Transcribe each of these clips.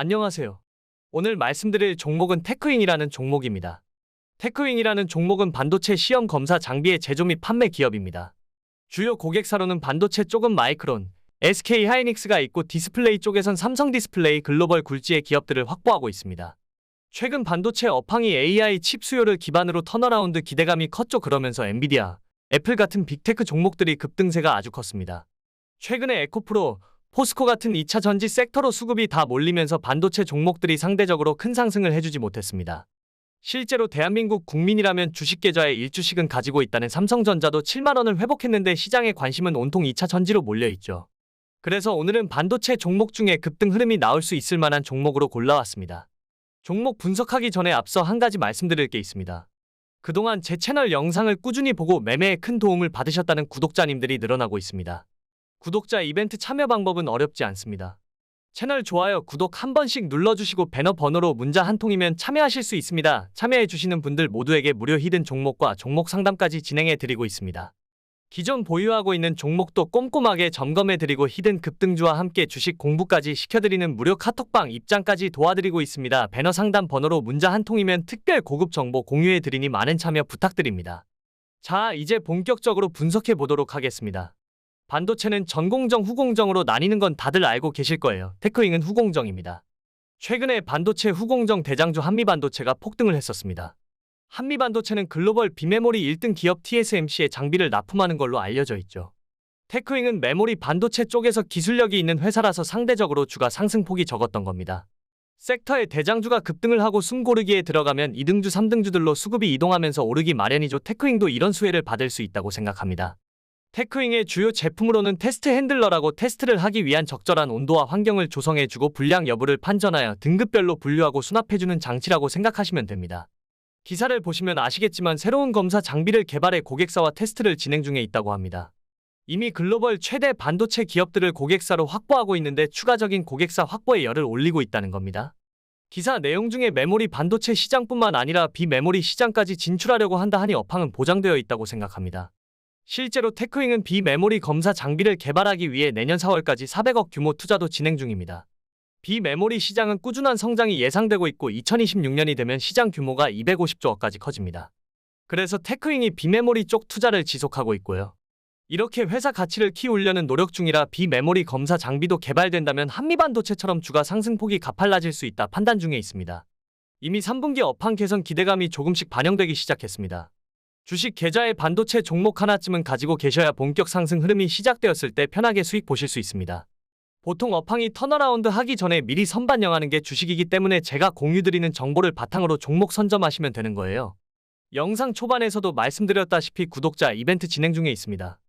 안녕하세요. 오늘 말씀드릴 종목은 테크윙이라는 종목입니다. 테크윙이라는 종목은 반도체 시험 검사 장비의 제조 및 판매 기업입니다. 주요 고객사로는 반도체 쪽은 마이크론, SK 하이닉스가 있고 디스플레이 쪽에선 삼성 디스플레이 글로벌 굴지의 기업들을 확보하고 있습니다. 최근 반도체 업황이 AI 칩 수요를 기반으로 턴어라운드 기대감이 컸죠. 그러면서 엔비디아, 애플 같은 빅테크 종목들이 급등세가 아주 컸습니다. 최근에 에코프로, 포스코 같은 2차 전지 섹터로 수급이 다 몰리면서 반도체 종목들이 상대적으로 큰 상승을 해주지 못했습니다. 실제로 대한민국 국민이라면 주식 계좌에 1주씩은 가지고 있다는 삼성전자도 7만원을 회복했는데 시장의 관심은 온통 2차 전지로 몰려있죠. 그래서 오늘은 반도체 종목 중에 급등 흐름이 나올 수 있을 만한 종목으로 골라왔습니다. 종목 분석하기 전에 앞서 한 가지 말씀드릴 게 있습니다. 그동안 제 채널 영상을 꾸준히 보고 매매에 큰 도움을 받으셨다는 구독자님들이 늘어나고 있습니다. 구독자 이벤트 참여 방법은 어렵지 않습니다. 채널 좋아요, 구독 한 번씩 눌러주시고 배너 번호로 문자 한 통이면 참여하실 수 있습니다. 참여해주시는 분들 모두에게 무료 히든 종목과 종목 상담까지 진행해드리고 있습니다. 기존 보유하고 있는 종목도 꼼꼼하게 점검해드리고 히든 급등주와 함께 주식 공부까지 시켜드리는 무료 카톡방 입장까지 도와드리고 있습니다. 배너 상담 번호로 문자 한 통이면 특별 고급 정보 공유해드리니 많은 참여 부탁드립니다. 자, 이제 본격적으로 분석해 보도록 하겠습니다. 반도체는 전공정, 후공정으로 나뉘는 건 다들 알고 계실 거예요. 테크윙은 후공정입니다. 최근에 반도체 후공정 대장주 한미반도체가 폭등을 했었습니다. 한미반도체는 글로벌 비메모리 1등 기업 TSMC에 장비를 납품하는 걸로 알려져 있죠. 테크윙은 메모리 반도체 쪽에서 기술력이 있는 회사라서 상대적으로 주가 상승폭이 적었던 겁니다. 섹터의 대장주가 급등을 하고 숨고르기에 들어가면 2등주, 3등주들로 수급이 이동하면서 오르기 마련이죠. 테크윙도 이런 수혜를 받을 수 있다고 생각합니다. 테크윙의 주요 제품으로는 테스트 핸들러라고 테스트를 하기 위한 적절한 온도와 환경을 조성해주고 불량 여부를 판전하여 등급별로 분류하고 수납해주는 장치라고 생각하시면 됩니다. 기사를 보시면 아시겠지만 새로운 검사 장비를 개발해 고객사와 테스트를 진행 중에 있다고 합니다. 이미 글로벌 최대 반도체 기업들을 고객사로 확보하고 있는데 추가적인 고객사 확보에 열을 올리고 있다는 겁니다. 기사 내용 중에 메모리 반도체 시장뿐만 아니라 비메모리 시장까지 진출하려고 한다 하니 업황은 보장되어 있다고 생각합니다. 실제로 테크윙은 비메모리 검사 장비를 개발하기 위해 내년 4월까지 400억 규모 투자도 진행 중입니다. 비메모리 시장은 꾸준한 성장이 예상되고 있고 2026년이 되면 시장 규모가 250조억까지 커집니다. 그래서 테크윙이 비메모리 쪽 투자를 지속하고 있고요. 이렇게 회사 가치를 키우려는 노력 중이라 비메모리 검사 장비도 개발된다면 한미반도체처럼 주가 상승폭이 가팔라질 수 있다 판단 중에 있습니다. 이미 3분기 업황 개선 기대감이 조금씩 반영되기 시작했습니다. 주식 계좌에 반도체 종목 하나쯤은 가지고 계셔야 본격 상승 흐름이 시작되었을 때 편하게 수익 보실 수 있습니다. 보통 업황이 턴어라운드 하기 전에 미리 선반영하는 게 주식이기 때문에 제가 공유드리는 정보를 바탕으로 종목 선점하시면 되는 거예요. 영상 초반에서도 말씀드렸다시피 구독자 이벤트 진행 중에 있습니다.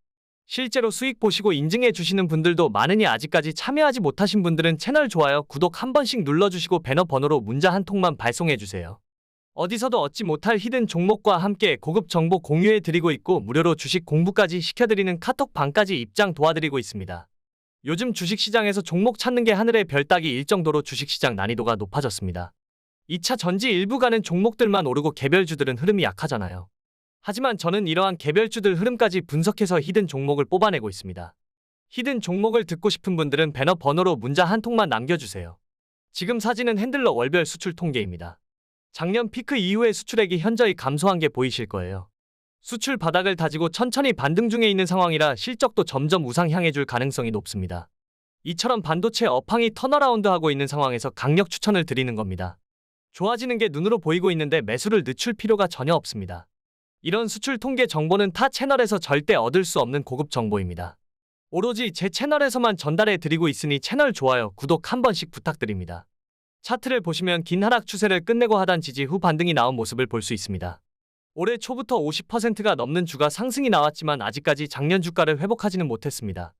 실제로 수익 보시고 인증해 주시는 분들도 많으니 아직까지 참여하지 못하신 분들은 채널 좋아요, 구독 한 번씩 눌러주시고 배너 번호로 문자 한 통만 발송해 주세요. 어디서도 얻지 못할 히든 종목과 함께 고급 정보 공유해 드리고 있고 무료로 주식 공부까지 시켜드리는 카톡 방까지 입장 도와드리고 있습니다. 요즘 주식시장에서 종목 찾는 게 하늘의 별 따기 일 정도로 주식시장 난이도가 높아졌습니다. 2차 전지 일부 가는 종목들만 오르고 개별주들은 흐름이 약하잖아요. 하지만 저는 이러한 개별주들 흐름까지 분석해서 히든 종목을 뽑아내고 있습니다. 히든 종목을 듣고 싶은 분들은 배너 번호로 문자 한 통만 남겨주세요. 지금 사진은 핸들러 월별 수출 통계입니다. 작년 피크 이후에 수출액이 현저히 감소한 게 보이실 거예요. 수출 바닥을 다지고 천천히 반등 중에 있는 상황이라 실적도 점점 우상향해 줄 가능성이 높습니다. 이처럼 반도체 업황이 턴어라운드 하고 있는 상황에서 강력 추천을 드리는 겁니다. 좋아지는 게 눈으로 보이고 있는데 매수를 늦출 필요가 전혀 없습니다. 이런 수출 통계 정보는 타 채널에서 절대 얻을 수 없는 고급 정보입니다. 오로지 제 채널에서만 전달해 드리고 있으니 채널 좋아요, 구독 한 번씩 부탁드립니다. 차트를 보시면 긴 하락 추세를 끝내고 하단 지지 후 반등이 나온 모습을 볼 수 있습니다. 올해 초부터 50%가 넘는 주가 상승이 나왔지만 아직까지 작년 주가를 회복하지는 못했습니다.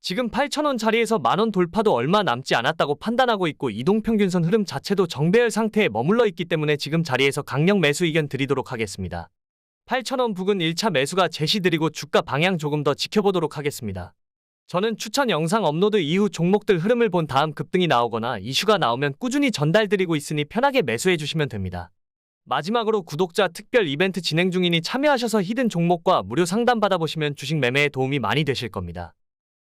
지금 8,000원 자리에서 만원 돌파도 얼마 남지 않았다고 판단하고 있고 이동평균선 흐름 자체도 정배열 상태에 머물러 있기 때문에 지금 자리에서 강력 매수 의견 드리도록 하겠습니다. 8,000원 부근 1차 매수가 제시드리고 주가 방향 조금 더 지켜보도록 하겠습니다. 저는 추천 영상 업로드 이후 종목들 흐름을 본 다음 급등이 나오거나 이슈가 나오면 꾸준히 전달드리고 있으니 편하게 매수해 주시면 됩니다. 마지막으로 구독자 특별 이벤트 진행 중이니 참여하셔서 히든 종목과 무료 상담 받아보시면 주식 매매에 도움이 많이 되실 겁니다.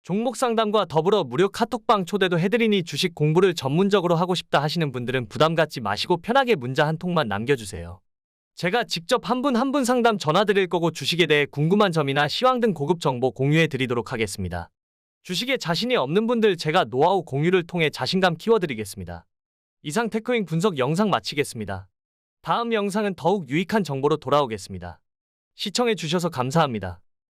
종목 상담과 더불어 무료 카톡방 초대도 해드리니 주식 공부를 전문적으로 하고 싶다 하시는 분들은 부담 갖지 마시고 편하게 문자 한 통만 남겨주세요. 제가 직접 한 분 한 분 상담 전화 드릴 거고 주식에 대해 궁금한 점이나 시황 등 고급 정보 공유해 드리도록 하겠습니다. 주식에 자신이 없는 분들 제가 노하우 공유를 통해 자신감 키워드리겠습니다. 이상 테크잉 분석 영상 마치겠습니다. 다음 영상은 더욱 유익한 정보로 돌아오겠습니다. 시청해 주셔서 감사합니다.